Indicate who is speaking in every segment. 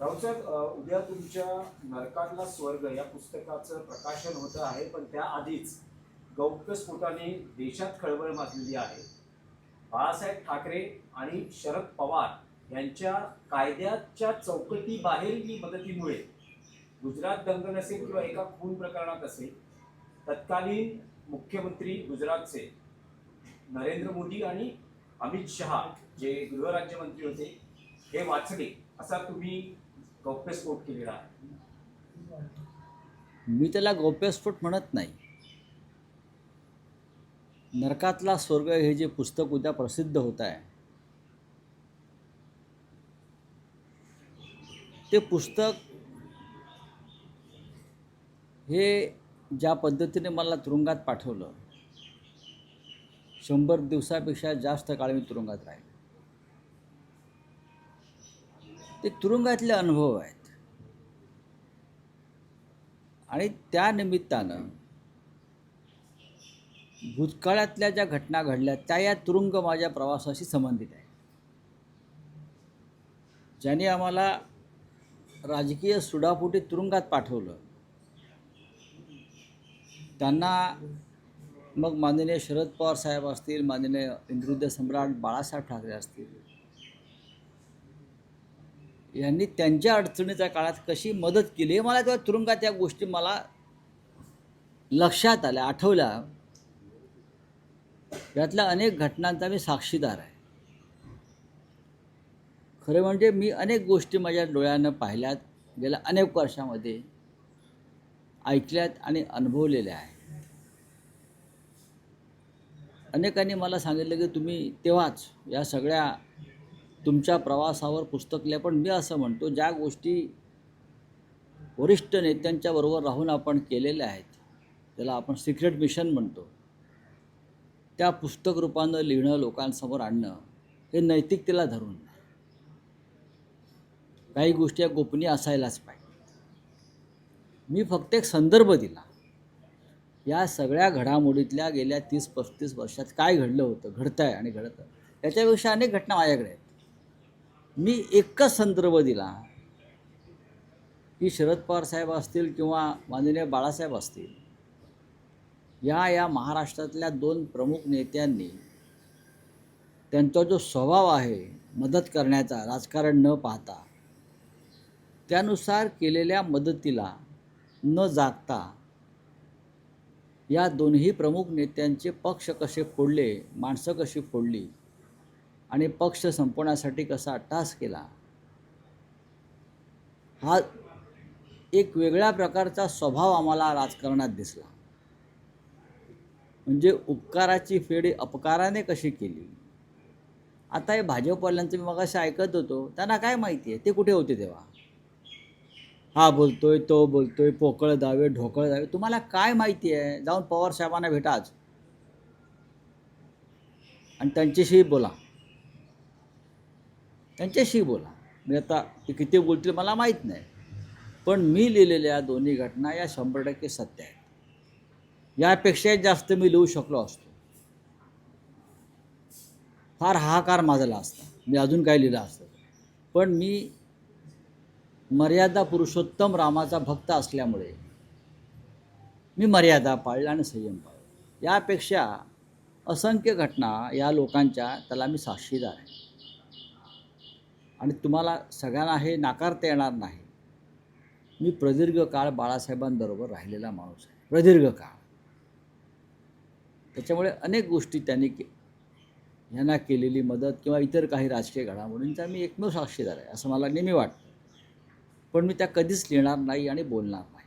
Speaker 1: राऊसाहेब उद्या तुमच्या नरकातला स्वर्ग या पुस्तकाचं प्रकाशन होतं आहे पण त्याआधीच गौप्यस्फोटाने देशात खळबळ माजलेली आहे. बाळासाहेब ठाकरे आणि शरद पवार यांच्या कायद्याच्या चौकटीबाहेरील मदतीमुळे गुजरात दंगल असेल किंवा एका खून प्रकरणात असेल तत्कालीन मुख्यमंत्री गुजरातचे नरेंद्र मोदी आणि अमित शहा जे गृहराज्यमंत्री होते हे वाचले असा तुम्ही गौप्यस्फोट केलेला आहे.
Speaker 2: मी त्याला गौप्यस्फोट म्हणत नाही. नरकातला स्वर्ग हे जे पुस्तक उद्या प्रसिद्ध होत आहे. ते पुस्तक हे ज्या पद्धतीने मला तुरुंगात पाठवलं शंभर दिवसापेक्षा जास्त काळ मी तुरुंगात राहील. ते तुरुंगातले अनुभव आहेत. आणि त्या निमित्तानं भूतकाळातल्या ज्या घटना घडल्या त्या या तुरुंग माझ्या प्रवासाशी संबंधित आहे ज्यांनी आम्हाला राजकीय सुडापोटी तुरुंगात पाठवलं. त्यांना मग माननीय शरद पवार साहेब असतील माननीय इंद्रुद्ध सम्राट बाळासाहेब ठाकरे असतील यांनी त्यांच्या अडचणीच्या काळात कशी मदत केली हे मला तेव्हा तुरुंगात त्या गोष्टी मला लक्षात आल्या आठवल्या. यातल्या अनेक घटनांचा मी साक्षीदार आहे. खरं म्हणजे मी अनेक गोष्टी माझ्या डोळ्यानं पाहिल्यात गेल्या अनेक वर्षामध्ये ऐकल्यात आणि अनुभवलेल्या आहे अनेकांनी मला सांगितलं की तुम्ही तेव्हाच या सगळ्या तुमच्या प्रवासावर पुस्तक लिहा पण मी असं म्हणतो ज्या गोष्टी वरिष्ठ नेत्यांच्या बरोबर राहून आपण केलेल्या आहेत त्याला आपण सिक्रेट मिशन म्हणतो. त्या पुस्तक रूपानं लिहिणं लोकांसमोर आणणं हे नैतिकतेला धरून काही गोष्टी या गोपनीय असायलाच पाहिजे मी फक्त एक संदर्भ दिला. या सगळ्या घडामोडीतल्या गेल्या तीस पस्तीस वर्षात काय घडलं होतं घडतं आहे आणि घडतं त्याच्यापेक्षा अनेक घटना माझ्याकडे आहेत. मी एकच संदर्भ दिला. की शरद पवार साहेब असतील किंवा माननीय बाळासाहेब असतील. या या महाराष्ट्रातल्या दोन प्रमुख नेत्यांनी त्यांचा जो स्वभाव आहे मदत करण्याचा राजकारण न पाहता त्यानुसार केलेल्या मदतीला न जागता या दोन्ही प्रमुख नेत्यांचे पक्ष कसे फोडले माणसं कशी फोडली आणि पक्ष संपवण्यासाठी कसा अट्टास केला. हा एक वेगळ्या प्रकारचा स्वभाव आम्हाला राजकारणात दिसला. म्हणजे उपकाराची फेड अपकाराने कशी केली. आता हे भाजपवाल्यांचं मी मगाशी ऐकत होतो त्यांना काय माहिती आहे ते कुठे होते तेव्हा? हा बोलतोय तो बोलतोय पोकळ दावे ढोकळ दावे तुम्हाला काय माहिती आहे जाऊन पवार साहेबांना भेटाच आणि त्यांच्याशी बोला. त्यांच्याशी बोला. मी आता ते किती बोलतील मला माहीत नाही. पण मी लिहिलेल्या दोन्ही घटना या शंभर टक्के सत्य आहेत. यापेक्षा जास्त मी लिहू शकलो असतो. फार हाहाकार माजला असता मी अजून काय लिहिलं असतं. पण मी मर्यादा पुरुषोत्तम रामाचा भक्त असल्यामुळे मी मर्यादा पाळल्या आणि संयम पाळला. यापेक्षा असंख्य घटना या लोकांच्या त्याला मी साक्षीदार आहे. आणि तुम्हाला सगळ्यांना हे नाकारता येणार नाही. मी प्रदीर्घ काळ बाळासाहेबांबरोबर राहिलेला माणूस आहे. प्रदीर्घ काळ. त्याच्यामुळे अनेक गोष्टी त्यांनी के यांना केलेली मदत किंवा इतर काही राजकीय घडामोडींचा मी एकमेव साक्षीदार आहे असं मला नेहमी वाटतं. पण मी त्या कधीच लिहिणार नाही आणि बोलणार नाही.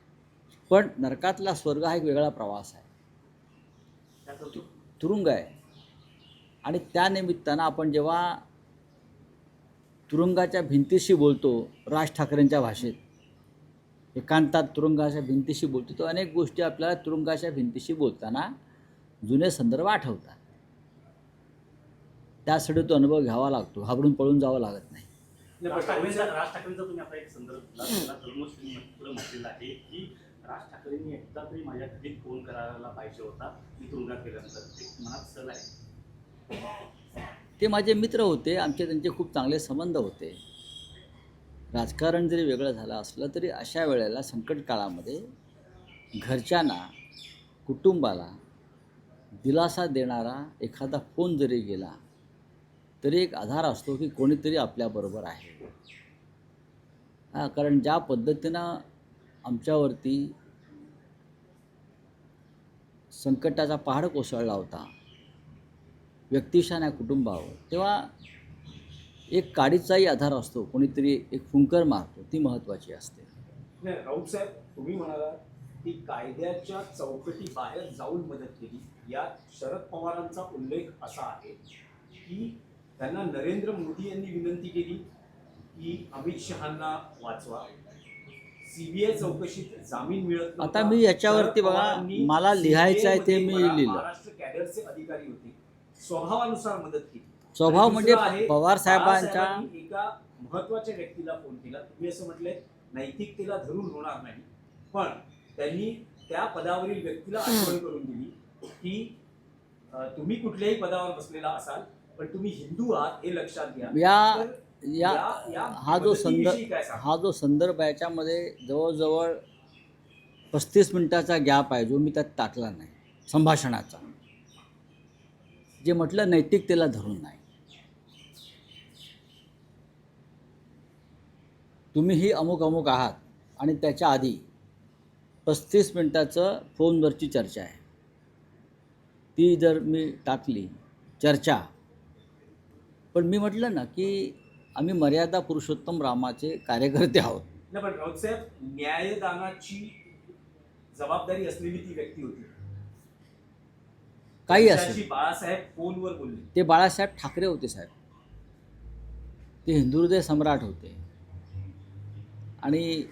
Speaker 2: पण नरकातला स्वर्ग हा एक वेगळा प्रवास आहे. तुरुंग आहे. आणि त्या निमित्तानं आपण जेव्हा तुरुंगाच्या भिंतीशी बोलतो राज ठाकरेंच्या भाषेत. एकांतात तुरुंगाच्या भिंतीशी बोलतो. तो अनेक गोष्टी आपल्याला तुरुंगाच्या भिंतीशी बोलताना जुने संदर्भ आठवतात. त्यासाठी तो अनुभव घ्यावा लागतो. घाबरून पळून जावं लागत नाही.
Speaker 3: राज ठाकरेंचा राज ठाकरेंचा तुम्ही आता एक संदर्भ ऑलमोस्ट तुम्ही पुढे म्हटलेलं आहे की राज ठाकरेंनी एकदा तरी माझ्या घरी फोन करायला पाहिजे होता. मी तुरुंगात गेल्यानंतर. मनात सल आहे.
Speaker 2: ते माझे मित्र होते आमचे त्यांचे खूप चांगले संबंध होते. राजकारण जरी वेगळं झालं असलं तरी अशा वेळेला संकट काळामध्ये घरच्यांना कुटुंबाला दिलासा देणारा एखादा फोन जरी गेला तरी एक आधार असतो की कोणीतरी आपल्याबरोबर आहे. हां कारण ज्या पद्धतीनं आमच्यावरती संकटाचा पहाड कोसळला होता व्यक्तिशा या कुटुंबावर तेव्हा एक काडीचाही आधार असतो कोणीतरी एक फुंकर मारतो ती महत्त्वाची असते
Speaker 1: नाही राऊत साहेब तुम्ही म्हणाला की कायद्याच्या चौकटी बाहेर जाऊन मदत केली यात शरद पवारांचा उल्लेख असा आहे की त्यांना नरेंद्र मोदी यांनी विनंती केली की अमित शहांना वाचवा सीबीआय चौकशीत जामीन मिळत.
Speaker 2: आता मी याच्यावरती बघा, मला लिहायचं आहे ते मी लिहिलं.
Speaker 1: महाराष्ट्र कॅडरचे अधिकारी होते स्वभावानुसार मदत केली.
Speaker 2: स्वभाव म्हणजे पवार साहेबांच्या
Speaker 1: एका महत्त्वाच्या व्यक्तीला फोन केला. तुम्ही असं म्हटलंय नैतिकतेला धरून होणार नाही. पण त्यांनी त्या पदावरील व्यक्तीला आठवण करून दिली की तुम्ही कुठल्याही पदावर बसलेला असाल पण तुम्ही हिंदू आहात हे लक्षात घ्या.
Speaker 2: या या हा जो संदर्भ? हा जो संदर्भ आहे याच्यामध्ये जवळजवळ पस्तीस मिनिटाचा गॅप आहे जो मी त्यात टाकला नाही संभाषणाचा. जे म्हटलं नैतिकतेला धरून नाही. तुम्हीही अमुक अमुक आहात आणि त्याच्या आधी पस्तीस मिनटाचं फोनवरची चर्चा आहे. ती जर मी टाकली चर्चा. पण मी म्हटलं ना की आम्ही मर्यादा पुरुषोत्तम रामाचे कार्यकर्ते आहोत.
Speaker 1: नाही पण राऊत साहेब न्यायदानाची जबाबदारी असलेली ती व्यक्ती होती.
Speaker 2: काही असेल.
Speaker 1: बाळासाहेब फोनवर बोलले.
Speaker 2: ते बाळासाहेब ठाकरे होते साहेब. ते हिंदुहृदय सम्राट होते. आणि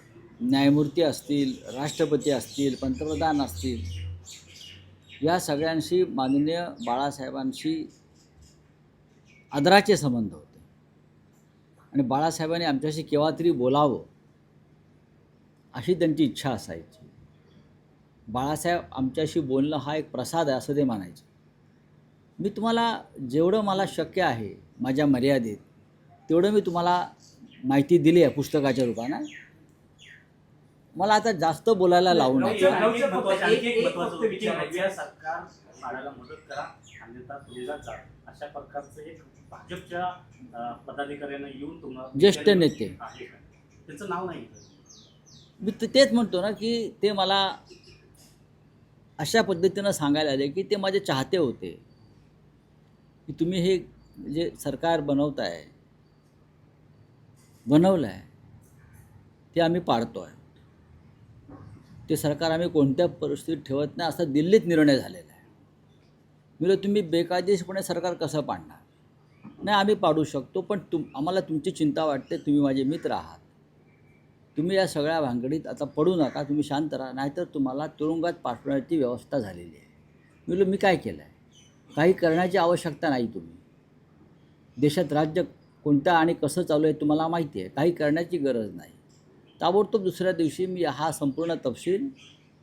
Speaker 2: न्यायमूर्ती असतील राष्ट्रपती असतील पंतप्रधान असतील या सगळ्यांशी माननीय बाळासाहेबांशी आदराचे संबंध होते. आणि बाळासाहेबांनी आमच्याशी केव्हा तरी बोलावं अशी त्यांची इच्छा असायची. बाळासाहेब आमच्याशी बोलणं हा एक प्रसाद आहे असं ते मानायचे मी तुम्हाला जेवढं मला शक्य आहे माझ्या मर्यादेत तेवढं मी तुम्हाला माहिती दिली आहे पुस्तकाच्या रूपानं. मला आता जास्त बोलायला लावू नये ज्येष्ठ नेते. मी ते- तेच म्हणतो ना की ते मला अशा पद्धतीनं सांगायला आले की ते माझे चाहते होते. की तुम्ही हे जे सरकार बनवताय बनवलं आहे ते आम्ही पाडतो आहे ते सरकार आम्ही कोणत्या परिस्थितीत ठेवत नाही असा दिल्लीत निर्णय झालेला आहे. म्हणजे तुम्ही बेकायदेशीरपणे सरकार कसं पाडणार? नाही आम्ही पाडू शकतो पण तुम आम्हाला तुमची चिंता वाटते तुम्ही माझे मित्र आहात. तुम्ही या सगळ्या भानगडीत आता पडू नका तुम्ही शांत राहा. नाहीतर तुम्हाला तुरुंगात पाठवण्याची व्यवस्था झालेली आहे. मी बोललो मी काय केलं आहे काही करण्याची आवश्यकता नाही तुम्ही. देशात राज्य कोणतं आणि कसं चालू आहे तुम्हाला माहिती आहे. काही करण्याची गरज नाही. ताबडतोब दुसऱ्या दिवशी मी हा संपूर्ण तपशील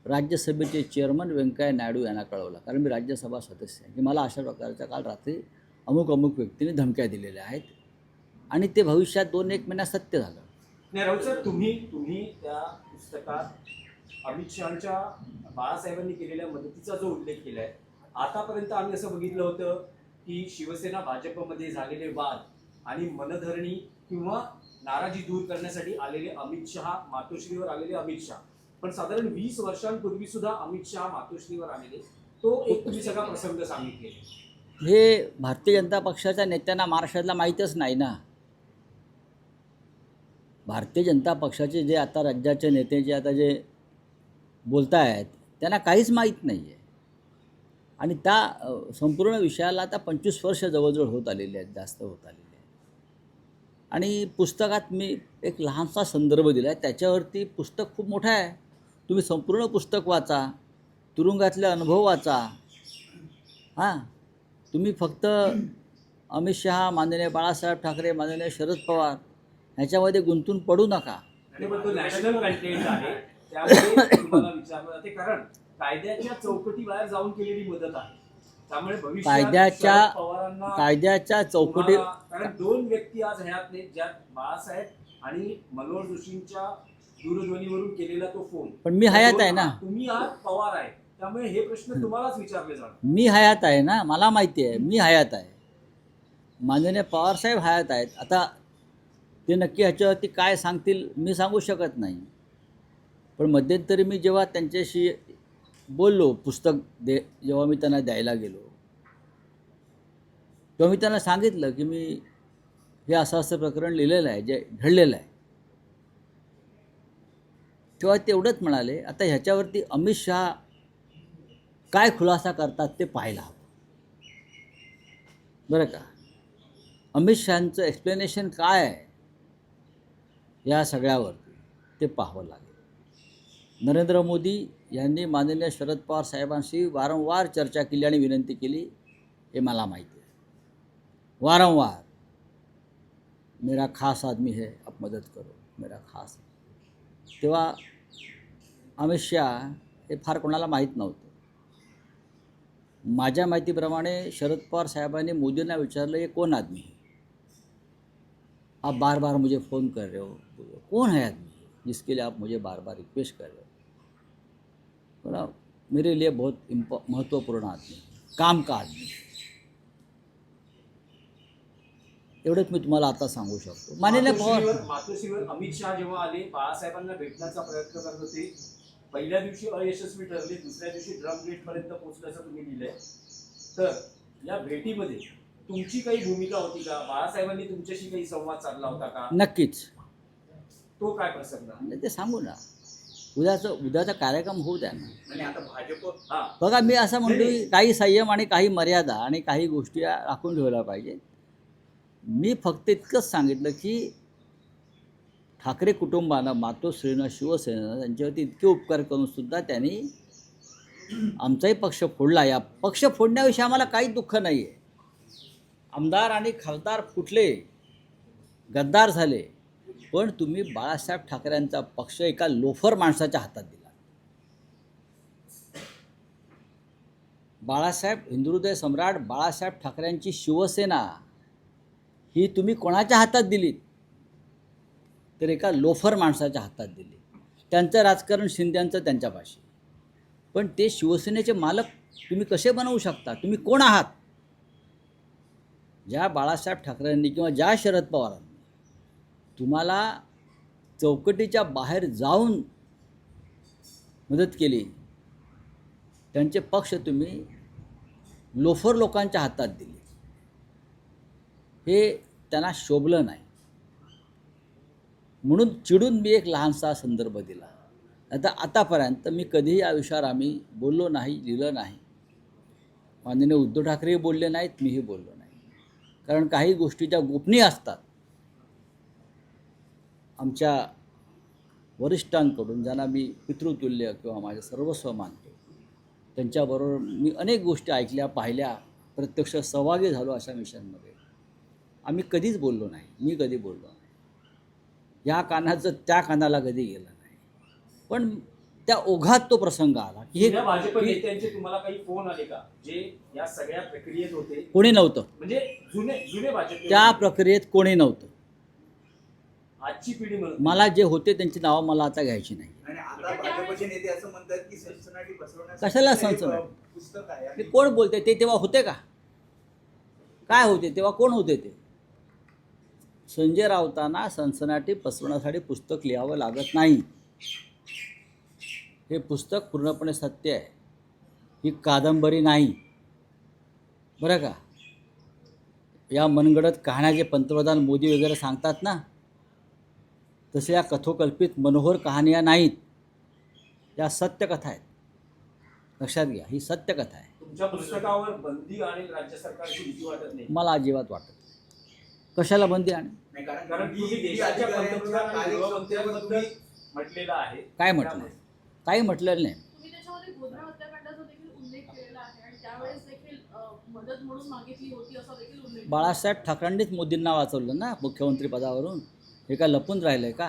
Speaker 2: राज्यसभेचे चेअरमन व्यंकय्या नायडू यांना कळवला. कारण मी राज्यसभा सदस्य आहे. की मला अशा प्रकारच्या काल रात्री अमुक अमुक व्यक्तीने धमक्या दिलेल्या आहेत. आणि ते भविष्यात दोन एक महिन्यात सत्य झालं.
Speaker 1: नाही राहुल सर तुम्ही तुम्ही त्या पुस्तकात अमित शहाच्या बाळासाहेबांनी केलेल्या मदतीचा जो उल्लेख केलाय आतापर्यंत आम्ही असं बघितलं होतं की शिवसेना भाजपमध्ये झालेले वाद आणि मनधरणी किंवा नाराजी दूर करण्यासाठी आलेले अमित शहा मातोश्रीवर आलेले अमित शहा. पण साधारण वीस वर्षांपूर्वी सुद्धा अमित शहा मातोश्रीवर आलेले. तो एक तुम्ही सगळा प्रसंग सांगितले
Speaker 2: हे भारतीय जनता पक्षाच्या नेत्यांना महाराष्ट्रातला माहीतच नाही ना. भारतीय जनता पक्षाचे जे आता राज्याचे नेते जे आता जे बोलत आहेत त्यांना काहीच माहीत नाही आहे आणि त्या संपूर्ण विषयाला आता पंचवीस वर्ष जवळजवळ होत आलेले आहेत जास्त होत आलेले आहेत. आणि पुस्तकात मी एक लहानसा संदर्भ दिला आहे त्याच्यावरती पुस्तक खूप मोठं आहे. तुम्ही संपूर्ण पुस्तक वाचा तुरुंगातले अनुभव वाचा. हां तुम्ही फक्त अमित शहा माननीय बाळासाहेब ठाकरे माननीय शरद पवार ह्याच्यामध्ये गुंतून पडू नका.
Speaker 1: आणि पण तो नॅशनल कंटेंट आहे त्यामुळे तुम्हाला विचारलं जाते कारण कायद्याच्या चौकटी बाहेर जाऊन केलेली मदत आहे. त्यामुळे भविष्यात
Speaker 2: कायद्याच्या चौकटी
Speaker 1: कारण दोन व्यक्ती आज हयात नाहीत ज्यात बाळासाहेब आणि मनोहर जोशींच्या दूरध्वनीवरून केलेला तो फोन.
Speaker 2: पण मी हयात आहे ना.
Speaker 1: तुम्ही आहात पवार आहे. त्यामुळे हे प्रश्न तुम्हालाच विचारले जाणार.
Speaker 2: मी हयात आहे ना मला माहिती आहे मी हयात आहे. माननीय पवारसाहेब हयात आहेत. आता ते नक्की ह्याच्यावरती काय सांगतील मी सांगू शकत नाही. पण मध्यंतरी मी जेव्हा त्यांच्याशी बोललो पुस्तक दे जेव्हा मी त्यांना द्यायला गेलो तेव्हा मी त्यांना सांगितलं की मी हे असं असं प्रकरण लिहिलेलं आहे जे घडलेलं आहे. तेव्हा तेवढंच म्हणाले आता ह्याच्यावरती अमित शहा काय खुलासा करतात ते पाहायला हवं. बरं का? अमित शहाचं एक्सप्लेनेशन काय आहे? या सगळ्यावरती ते पाहावं लागेल. नरेंद्र मोदी यांनी माननीय शरद पवार साहेबांशी वारंवार चर्चा केली आणि विनंती केली हे मला माहिती आहे. वारंवार मेरा खास आदमी है आप मदत करो मेरा खास तेव्हा अमित शहा हे फार कोणाला माहीत नव्हतं. माझ्या माहितीप्रमाणे शरद पवार साहेबांनी मोदींना विचारलं हे कोण आदमी है? आप बार बार मुझे फ़ोन कर रहे हो कौन है आदमी जिसके लिए आप मुझे बार बार रिक्वेस्ट कर रहे हो? बोला मेरे लिए बहुत इम्पो महत्त्वपूर्ण आदमी है काम का आदमी है. एवढंच मी तुम्हाला आता सांगू शकतो. माननीय पवार
Speaker 1: मातोश्रीवर अमित शहा जेव्हा आले बाळासाहेबांना भेटण्याचा प्रयत्न करत होते. पहिल्या दिवशी अयशस्वी ठरले दुसऱ्या दिवशी ड्रम गेट पर्यंत पोहोचल्याचं तुम्ही लिहिलंय. तर या भेटीमध्ये तुमची काही भूमिका होती का? बाळासाहेबांनी तुमच्याशी काही संवाद साधला होता का?
Speaker 2: नक्कीच.
Speaker 1: तो काय प्रसंग
Speaker 2: नाही ते सांगू ना. उद्याचं उद्याचा कार्यक्रम होऊ द्या ना.
Speaker 3: आणि आता भाजप
Speaker 1: हा.
Speaker 2: बघा मी असं म्हणतो की काही संयम आणि काही मर्यादा आणि काही गोष्टी राखून ठेवल्या पाहिजेत मी फक्त इतकंच सांगितलं की ठाकरे कुटुंबानं मातोश्रीनं शिवसेनेनं त्यांच्यावरती इतके उपकार करून सुद्धा त्यांनी आमचाही पक्ष फोडला. या पक्ष फोडण्याविषयी आम्हाला काही दुःख नाही आहे आमदार आणि खासदार फुटले गद्दार झाले. पण तुम्ही बाळासाहेब ठाकरेंचा पक्ष एका लोफर माणसाच्या हातात दिला. बाळासाहेब हिंदुहृदय सम्राट बाळासाहेब ठाकरेंची शिवसेना ही तुम्ही कोणाच्या हातात दिलीत? तर एका लोफर माणसाच्या हातात दिली त्यांचं राजकारण शिंद्यांचं त्यांच्यापाशी पण ते शिवसेनेचे मालक तुम्ही कसे बनवू शकता? तुम्ही कोण आहात? ज्या बाळासाहेब ठाकरेंनी किंवा ज्या शरद पवारांनी तुम्हाला चौकटीच्या बाहेर जाऊन मदत केली. त्यांचे पक्ष तुम्ही लोफर लोकांच्या हातात दिले. हे त्यांना शोभलं नाही. म्हणून चिडून मी एक लहानसा संदर्भ दिला. आता आतापर्यंत मी कधीही या विषयावर आम्ही बोललो नाही लिहिलं नाही. माननीय उद्धव ठाकरेही बोलले नाहीत मीही बोललो नाही. कारण काही गोष्टी ज्या गोपनीय असतात आमच्या वरिष्ठांकडून ज्यांना मी पितृतुल्य किंवा माझे सर्वस्व मानतो त्यांच्याबरोबर मी अनेक गोष्टी ऐकल्या पाहिल्या प्रत्यक्ष सहभागी झालो अशा मिशनमध्ये आम्ही कधीच बोललो नाही. मी कधी बोललो नाही. या कानाचं त्या कानाला कधी गेलं नाही. पण त्या ओघात तो प्रसंग आला की
Speaker 1: भाजप
Speaker 2: हे की
Speaker 1: नेत्यांचे तुम्हाला काही फोन आले का? जे या सगळ्या प्रक्रियेत होते?
Speaker 2: कोणी नव्हतं.
Speaker 1: म्हणजे जुने जुने भाजप
Speaker 2: त्या प्रक्रियेत कोणी नव्हतं.
Speaker 1: आजची पिढी म्हणून.
Speaker 2: मला जे होते त्यांची नावं मला आता घ्यायची नाही.
Speaker 4: आणि आता भाजपचे नेते असं म्हणतात की सनसनाटी पसरवण्यासाठी
Speaker 2: कशाला सनसनाटी?
Speaker 4: पुस्तक आहे.
Speaker 2: ते
Speaker 4: आणि
Speaker 2: कोण बोलते ते तेव्हा होते का? काय होते? तेव्हा कोण होते ते? संजय राऊतांना सनसनाटी पसरवण्यासाठी पुस्तक लिहावं लागत नाही. हे पुस्तक पूर्णपणे सत्य आहे. ही कादंबरी नाही. बरं का? या मनगडत कहाण्या जे पंतप्रधान मोदी वगैरे सांगतात ना तसे या कथोकल्पित मनोहर कहाण्या नाहीत. या सत्यकथा आहेत. लक्षात घ्या ही सत्यकथा आहे.
Speaker 1: तुमच्या पुस्तकावर बंदी आणि राज्य सरकारची भीती वाटत नाही.
Speaker 2: मला अजिबात वाटत कशाला बंदी आणि?
Speaker 4: नाही, कारण
Speaker 1: कारण
Speaker 4: तुम्ही
Speaker 1: तुम्ही देशाच्या
Speaker 4: अधिकाऱ्यांच्या
Speaker 1: पंतप्रधान आणि
Speaker 4: कार्यक्षमतेबद्दल
Speaker 1: गृहमंत्र्यांबद्दल म्हटलेलं आहे.
Speaker 2: काय म्हटलं? काही म्हटलेलं नाही.
Speaker 5: तुम्ही त्याच्यामध्ये गोधरा हत्याकांडाचा देखील उल्लेख केलेला आहे आणि त्यावेळेस देखील अ, मदत म्हणून मागितली होती असा देखील उल्लेख केला.
Speaker 2: बाळासाहेब ठाकरेंनीच मोदींना वाचवलं ना मुख्यमंत्री पदावरून हे काय लपून राहिलंय का?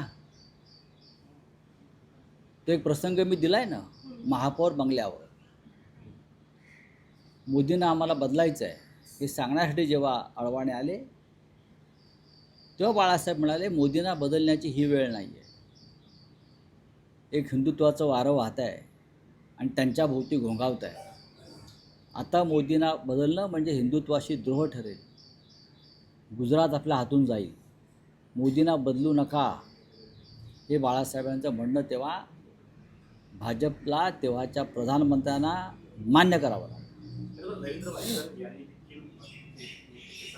Speaker 2: तो एक प्रसंग मी दिलाय ना महापौर बंगल्यावर. मोदींना आम्हाला बदलायचं आहे हे सांगण्यासाठी जेव्हा अडवाणे आले तेव्हा बाळासाहेब म्हणाले मोदींना बदलण्याची ही वेळ नाही आहे एक हिंदुत्वाचं वारं वाहत आहे आणि त्यांच्या भोवती घोंगावत आहे आता मोदींना बदलणं म्हणजे हिंदुत्वाशी द्रोह ठरेल. गुजरात आपल्या हातून जाईल. मोदींना बदलू नका हे बाळासाहेबांचं म्हणणं तेव्हा भाजपला तेव्हाच्या प्रधानमंत्र्यांना मान्य करावं लागलं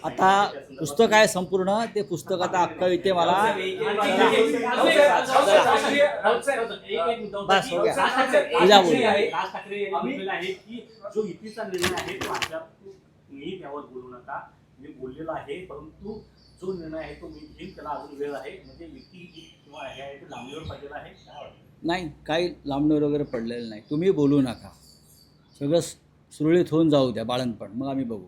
Speaker 2: आता पुस्तक आहे संपूर्ण ते पुस्तक आता अक्का इथे मला बस, हो गया. पूजा बोलू.
Speaker 3: जो युतीचा निर्णय आहे तो अद्याप मी त्यावर बोलू नका मी बोललेलो आहे परंतु जो निर्णय आहे तो मी घेईन त्याला अजून वेळ आहे. म्हणजे युती जी किंवा हे आहे ते लांबणीवर पडलेलं आहे. काय वाटतं?
Speaker 2: नाही काही लांबणीवर वगैरे पडलेलं नाही. तुम्ही बोलू नका. सगळं सुरळीत होऊन जाऊ द्या बाळणपण मग आम्ही बघू.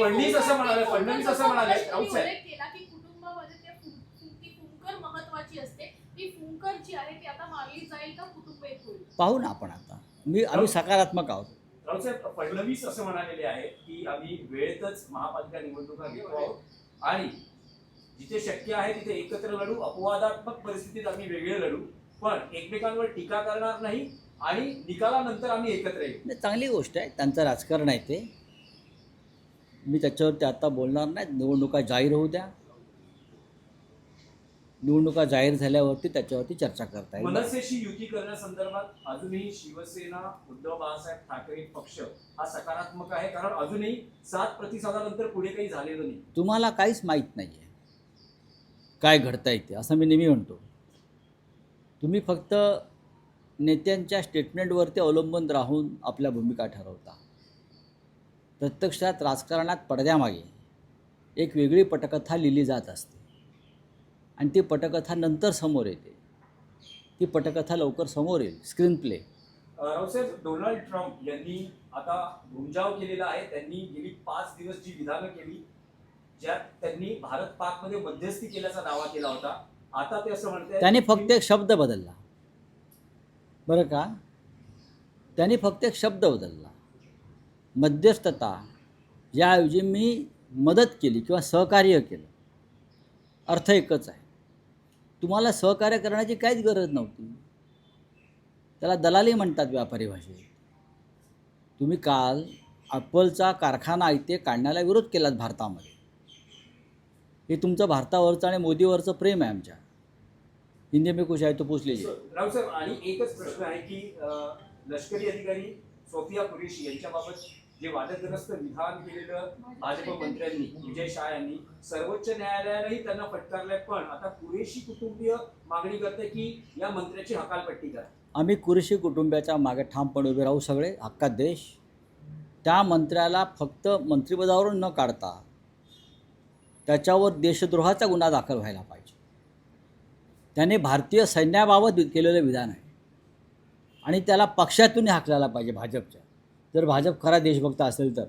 Speaker 1: फडणवीस असं म्हणाले फडणवीस असं म्हणाले.
Speaker 5: प्रश्न मी
Speaker 1: राऊसाहेब
Speaker 5: उल्लेख केला की कुटुंबामध्ये ते फुं- फुं- ती फुंकर महत्वाची असते. ती फुंकर जी आहे ती आता मारली जाईल का कुटुंब एक होईल?
Speaker 2: पाहू ना आपण आता. मी आम्ही सकारात्मक आहोत.
Speaker 1: राऊसाहेब फडणवीस असं म्हणालेले आहेत की आम्ही वेळेतच महापालिका निवडणुका घेतो आहोत. आणि जिथे शक्य आहे तिथे एकत्र लढू. अपवादात्मक परिस्थितीत आम्ही वेगळे लढू. पण एकमेकांवर टीका करणार नाही आणि निकालानंतर आम्ही एकत्र येऊ.
Speaker 2: चांगली गोष्ट आहे. त्यांचं राजकारण आहे ते. मी त्याच्यावरती आता बोलणार नाही. निवडणुका जाहीर होऊ द्या. निवडणुका जाहीर झाल्यावरती त्याच्यावरती चर्चा करता येईल.
Speaker 1: मनसेशी युती करण्यासंदर्भात अजूनही शिवसेना उद्धव बाळासाहेब ठाकरे पक्ष हा सकारात्मक आहे. कारण अजूनही सात प्रतिसादानंतर पुढे काही झालेलं नाही.
Speaker 2: तुम्हाला काहीच माहीत नाही आहे काय घडता येते असं मी नेहमी म्हणतो. तुम्ही फक्त नेत्यांच्या स्टेटमेंटवरती अवलंबून राहून आपल्या भूमिका ठरवता. प्रत्यक्षात राजकारणात पडद्यामागे एक वेगळी पटकथा लिहिली जात असते. आणि ती पटकथा नंतर समोर येते. ती पटकथा लवकर समोर येईल. Screen play.
Speaker 1: Raosaheb Donald Trump यांनी आता घुमजाव केलेला आहे. त्यांनी गेली पाच दिवस जी विधानं केली ज्यात त्यांनी भारत पाकमध्ये मध्यस्थी केल्याचा दावा केला होता. आता ते असं म्हणते
Speaker 2: त्याने फक्त एक शब्द बदलला. बरं का? त्याने फक्त एक शब्द बदलला. मध्यस्थता याऐवजी मी मदत केली किंवा सहकार्य केलं. अर्थ एकच आहे. तुम्हाला सहकार्य करण्याची काहीच गरज नव्हती. त्याला दलाली म्हणतात व्यापारी भाषेत. तुम्ही काल ॲपलचा कारखाना इथे काढण्याला विरोध केलात भारतामध्ये. हे तुमचं भारतावरचं आणि मोदीवरचं प्रेम आहे आमच्या. हिंदी मी कुछ आहे तो पूछ लीजिए
Speaker 1: रावसाहेब आणि एकच प्रश्न आहे की लष्करी अधिकारी सोफिया कुरेशी यांच्याबाबत जे वादग्रस्त विधान केलेलं भाजप मंत्र्यांनी विजय शाह यांनी सर्वोच्च न्यायालयानेही त्यांना फटकारलंय. पण आता कुरेशी कुटुंबीय मागणी करते की या मंत्र्याची हकालपट्टी करा.
Speaker 2: आम्ही कुरेशी कुटुंबियाच्या मागे ठामपणे उभे राहू सगळे हक्कात देश. त्या मंत्र्याला फक्त मंत्रिपदावरून न काढता त्याच्यावर देशद्रोहाचा गुन्हा दाखल व्हायला पाहिजे. त्याने भारतीय सैन्याबाबत केलेलं विधान आहे. आणि त्याला पक्षातूनही हाकलायला पाहिजे भाजपच्या. जर भाजप खरा देशभक्त असेल तर.